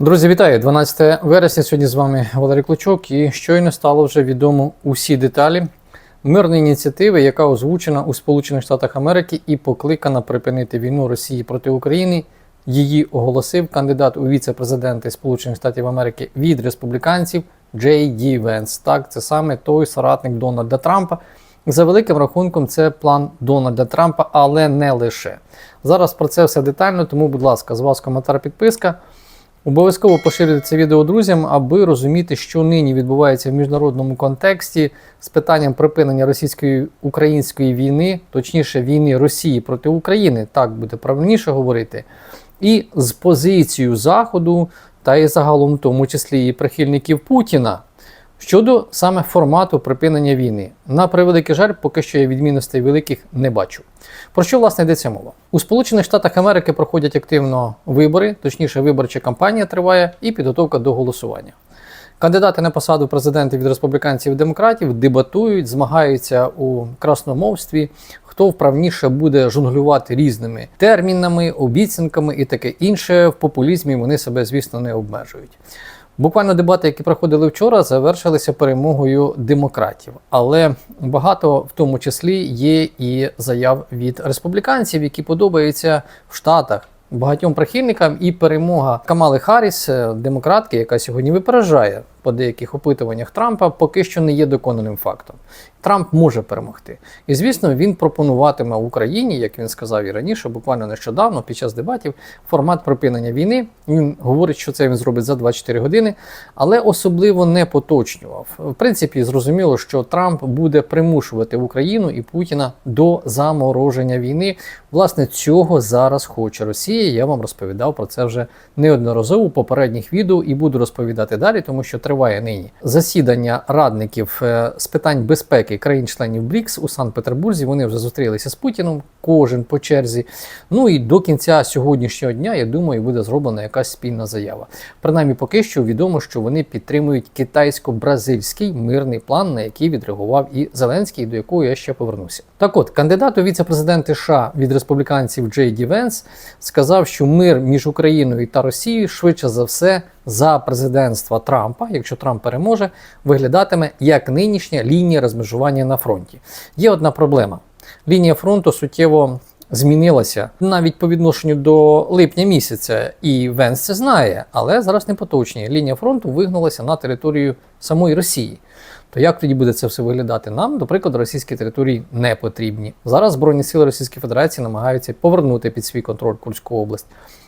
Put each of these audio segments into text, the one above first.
Друзі, вітаю! 12 вересня. Сьогодні з вами Валерій Клочок. І щойно стало вже відомо усі деталі мирної ініціативи, яка озвучена у Сполучених Штатах Америки і покликана припинити війну Росії проти України. Її оголосив кандидат у віце-президенти Сполучених Штатів Америки від республіканців Джей Ді Венс. Так, це саме той соратник Дональда Трампа. За великим рахунком, це план Дональда Трампа, але не лише. Зараз про це все детально, тому, будь ласка, з вас коментар, підписка. Обов'язково поширюйте це відео друзям, аби розуміти, що нині відбувається в міжнародному контексті з питанням припинення російської української війни, точніше війни Росії проти України, так буде правильніше говорити, і з позицією Заходу, та і загалом, в тому числі і прихильників Путіна. Щодо саме формату припинення війни, на превеликий жаль, поки що я відмінностей великих не бачу. Про що власне йдеться мова? У Сполучених Штатах Америки проходять активно вибори, точніше, виборча кампанія триває і підготовка до голосування. Кандидати на посаду президента від республіканців і демократів дебатують, змагаються у красномовстві, хто вправніше буде жонглювати різними термінами, обіцянками і таке інше. В популізмі вони себе, звісно, не обмежують. Буквально дебати, які проходили вчора, завершилися перемогою демократів, але багато в тому числі є і заяв від республіканців, які подобаються в Штатах багатьом прихильникам. І перемога Камали Харріс, демократки, яка сьогодні випереджає по деяких опитуваннях Трампа, поки що не є доконаним фактом. Трамп може перемогти. І звісно, він пропонуватиме Україні, як він сказав і раніше, буквально нещодавно, під час дебатів, формат припинення війни. Він говорить, що це він зробить за 24 години, але особливо не поточнював. В принципі, зрозуміло, що Трамп буде примушувати Україну і Путіна до замороження війни. Власне, цього зараз хоче Росія. Я вам розповідав про це вже неодноразово у попередніх відео і буду розповідати далі, тому що триває нині засідання радників е, з питань безпеки країн-членів БРІКС у Санкт-Петербурзі. Вони вже зустрілися з Путіном, кожен по черзі. Ну і до кінця сьогоднішнього дня, я думаю, буде зроблена якась спільна заява. Принаймні, поки що відомо, що вони підтримують китайсько-бразильський мирний план, на який відреагував і Зеленський, до якого я ще повернуся. Так от, кандидат у віце-президенти США від республіканців Джей Ді Венс сказав, що мир між Україною та Росією швидше за все за президентства Трампа, якщо Трамп переможе, виглядатиме як нинішня лінія розмежування на фронті. Є одна проблема: лінія фронту суттєво змінилася навіть по відношенню до липня місяця, і Венс це знає, але зараз не поточні. Лінія фронту вигнулася на територію самої Росії. То як тоді буде це все виглядати? Нам, до прикладу, російські території не потрібні. Зараз Збройні сили Російської Федерації намагаються повернути під свій контроль Курську область.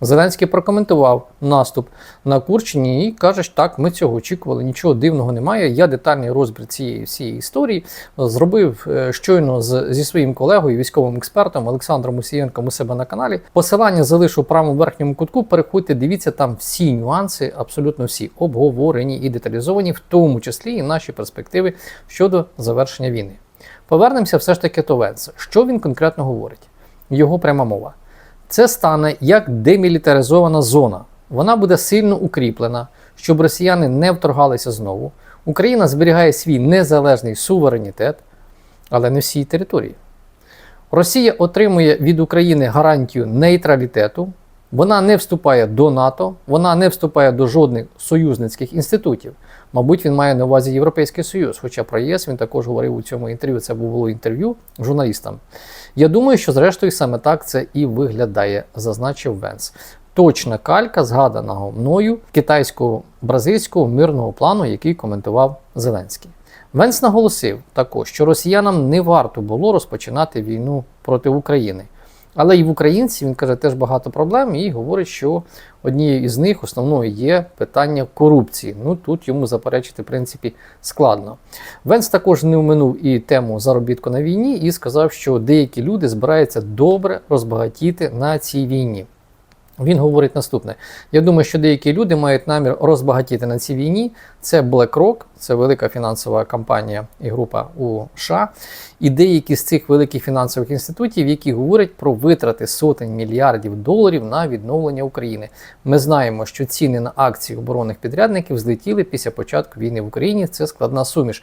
Зеленський прокоментував наступ на Курчині і каже, що так, ми цього очікували, нічого дивного немає. Я детальний розбір цієї всієї історії зробив е, щойно з, зі своїм колегою, військовим експертом Олександром Мусієнком у себе на каналі. Посилання залишу в правому верхньому кутку. Переходьте, дивіться там всі нюанси, абсолютно всі обговорені і деталізовані, в тому числі і наші перспективи щодо завершення війни. Повернемося все ж таки до Венса. Що він конкретно говорить? Його пряма мова. Це стане як демілітаризована зона. Вона буде сильно укріплена, щоб росіяни не вторгалися знову. Україна зберігає свій незалежний суверенітет, але не всій території. Росія отримує від України гарантію нейтралітету, вона не вступає до НАТО, вона не вступає до жодних союзницьких інститутів. Мабуть, він має на увазі Європейський Союз, хоча про ЄС він також говорив у цьому інтерв'ю. Це було інтерв'ю журналістам. Я думаю, що зрештою саме так це і виглядає, зазначив Венс. Точна калька згаданого мною китайсько-бразильського мирного плану, який коментував Зеленський. Венс наголосив також, що росіянам не варто було розпочинати війну проти України. Але і в українців він каже, теж багато проблем і говорить, що однією із них основною є питання корупції. Ну тут йому заперечити, в принципі, складно. Венс також не вминув і тему заробітку на війні і сказав, що деякі люди збираються добре розбагатіти на цій війні. Він говорить наступне: я думаю, що деякі люди мають намір розбагатіти на цій війні. Це BlackRock, це велика фінансова компанія і група у США, і деякі з цих великих фінансових інститутів, які говорять про витрати сотень мільярдів доларів на відновлення України. Ми знаємо, що ціни на акції оборонних підрядників злетіли після початку війни в Україні. Це складна суміш.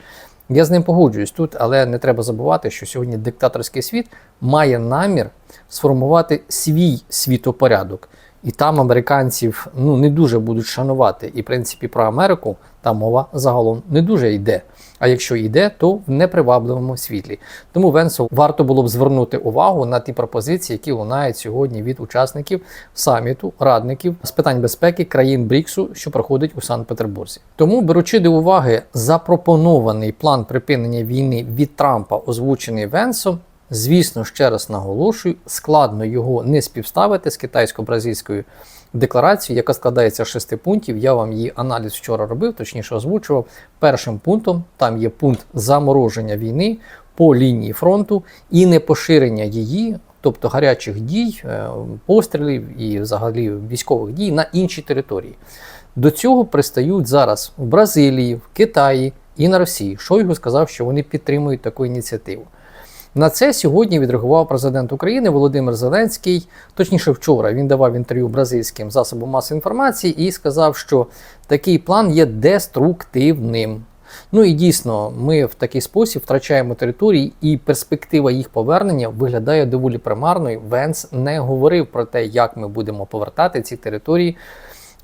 Я з ним погоджуюсь тут, але не треба забувати, що сьогодні диктаторський світ має намір сформувати свій світопорядок. І там американців ну не дуже будуть шанувати. І в принципі про Америку там мова загалом не дуже йде. А якщо йде, то в непривабливому світлі. Тому Венсу варто було б звернути увагу на ті пропозиції, які лунають сьогодні від учасників саміту, радників з питань безпеки країн Бріксу, що проходить у Санкт-Петербурзі. Тому, беручи до уваги запропонований план припинення війни від Трампа, озвучений Венсом, звісно, ще раз наголошую, складно його не співставити з китайсько-бразильською декларацією, яка складається з шести пунктів. Я вам її аналіз вчора робив, точніше озвучував. Першим пунктом там є пункт замороження війни по лінії фронту і не поширення її. Тобто гарячих дій, е, пострілів і взагалі військових дій на інші території. До цього пристають зараз в Бразилії, в Китаї і на Росії. Шойгу сказав, що вони підтримують таку ініціативу. На це сьогодні відреагував президент України Володимир Зеленський. Точніше, вчора він давав інтерв'ю бразильським засобам масової інформації і сказав, що такий план є деструктивним. Ну і дійсно, ми в такий спосіб втрачаємо території, і перспектива їх повернення виглядає доволі примарною. Венс не говорив про те, як ми будемо повертати ці території.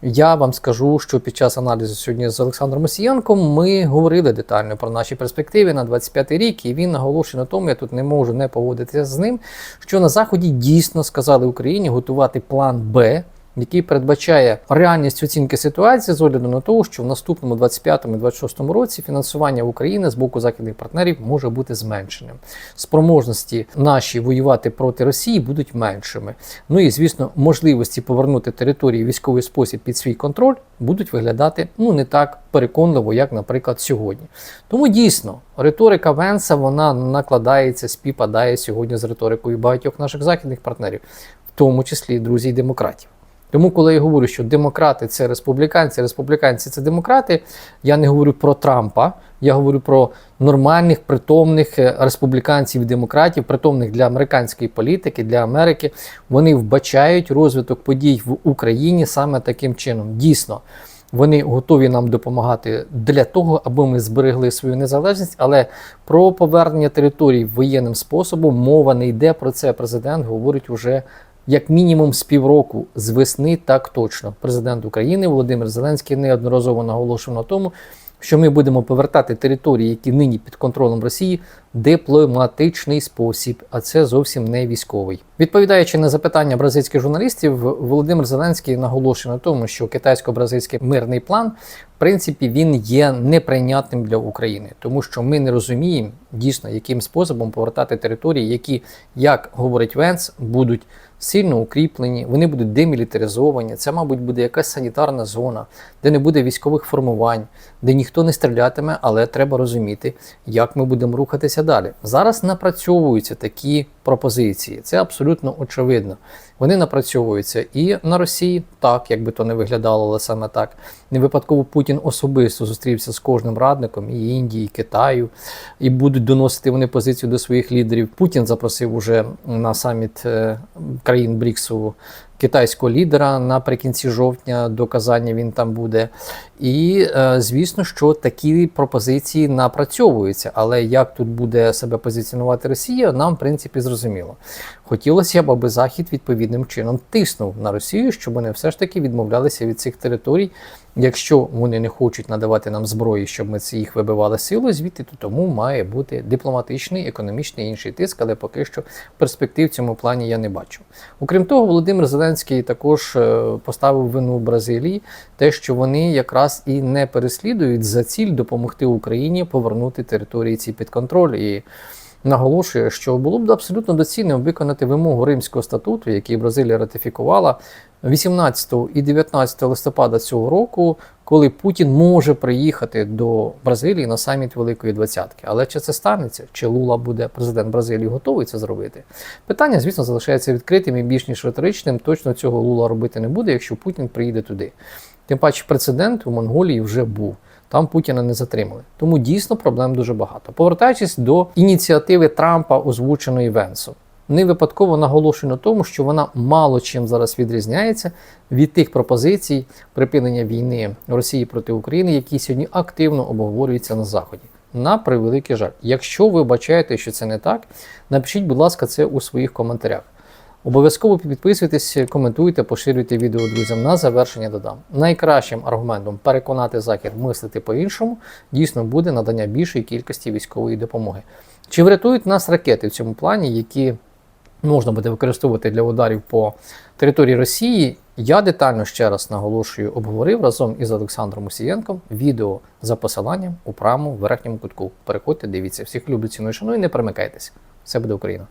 Я вам скажу, що під час аналізу сьогодні з Олександром Осієнком ми говорили детально про наші перспективи на 25-й рік, і він наголошує на тому, я тут не можу не погодитися з ним, що на заході дійсно сказали Україні готувати план Б. Який передбачає реальність оцінки ситуації з огляду на те, що в наступному 25-26 році фінансування України з боку західних партнерів може бути зменшеним. Спроможності наші воювати проти Росії будуть меншими. Ну і звісно, можливості повернути території військовий спосіб під свій контроль будуть виглядати ну не так переконливо, як, наприклад, сьогодні. Тому дійсно риторика Венса вона накладається, співпадає сьогодні з риторикою багатьох наших західних партнерів, в тому числі друзі демократів. Тому, коли я говорю, що демократи це республіканці, республіканці це демократи, я не говорю про Трампа, я говорю про нормальних, притомних е, республіканців і демократів, притомних для американської політики, для Америки. Вони вбачають розвиток подій в Україні саме таким чином. Дійсно. Вони готові нам допомагати для того, аби ми зберегли свою незалежність, але про повернення територій воєнним способом мова не йде про це. Президент говорить уже як мінімум з півроку з весни, так точно. Президент України Володимир Зеленський неодноразово наголошував на тому, що ми будемо повертати території, які нині під контролем Росії, дипломатичний спосіб, а це зовсім не військовий. Відповідаючи на запитання бразильських журналістів, Володимир Зеленський наголошує на тому, що китайсько-бразильський мирний план, в принципі, він є неприйнятним для України, тому що ми не розуміємо дійсно, яким способом повертати території, які, як говорить Венс, будуть сильно укріплені, вони будуть демілітаризовані. Це, мабуть, буде якась санітарна зона, де не буде військових формувань, де ніхто не стрілятиме, але треба розуміти, як ми будемо рухатися далі. Зараз напрацьовуються такі пропозиції. Це абсолютно очевидно. Вони напрацьовуються і на Росії, так як би то не виглядало, але саме так. Не випадково Путін особисто зустрівся з кожним радником і Індії, і Китаю, і будуть доносити вони позицію до своїх лідерів. Путін запросив уже на саміт е, країн Бріксу китайського лідера наприкінці жовтня до Казання він там буде. І е, звісно, що такі пропозиції напрацьовуються. Але як тут буде себе позиціонувати Росія, нам в принципі зрозуміло. Хотілося б, аби Захід відповідним чином тиснув на Росію, щоб вони все ж таки відмовлялися від цих територій. Якщо вони не хочуть надавати нам зброї, щоб ми їх вибивали силою, звідти то тому має бути дипломатичний, економічний інший тиск, але поки що перспектив в цьому плані я не бачу. Окрім того, Володимир Зеленський також е, поставив вину Бразилії, те, що вони якраз і не переслідують за ціль допомогти Україні повернути території ці під контроль. І наголошує, що було б абсолютно доцільним виконати вимогу Римського статуту, який Бразилія ратифікувала 18 і 19 листопада цього року, коли Путін може приїхати до Бразилії на саміт Великої Двадцятки. Але чи це станеться? Чи Лула буде президент Бразилії готовий це зробити? Питання, звісно, залишається відкритим і більш ніж риторичним. Точно цього Лула робити не буде, якщо Путін приїде туди. Тим паче, прецедент у Монголії вже був. Там Путіна не затримали. Тому дійсно проблем дуже багато. Повертаючись до ініціативи Трампа, озвученої Венсом, не випадково наголошую на тому, що вона мало чим зараз відрізняється від тих пропозицій припинення війни Росії проти України, які сьогодні активно обговорюються на Заході. На превеликий жаль. Якщо ви бачаєте, що це не так, напишіть, будь ласка, це у своїх коментарях. Обов'язково підписуйтесь, коментуйте, поширюйте відео друзям. На завершення додам. Найкращим аргументом переконати Захід мислити по-іншому дійсно буде надання більшої кількості військової допомоги. Чи врятують нас ракети в цьому плані, які можна буде використовувати для ударів по території Росії? Я детально ще раз наголошую, обговорив разом із Олександром Усієнком відео за посиланням у правому верхньому кутку. Переходьте, дивіться, всіх люблю ціную шаную і не перемикайтесь. Все буде Україна!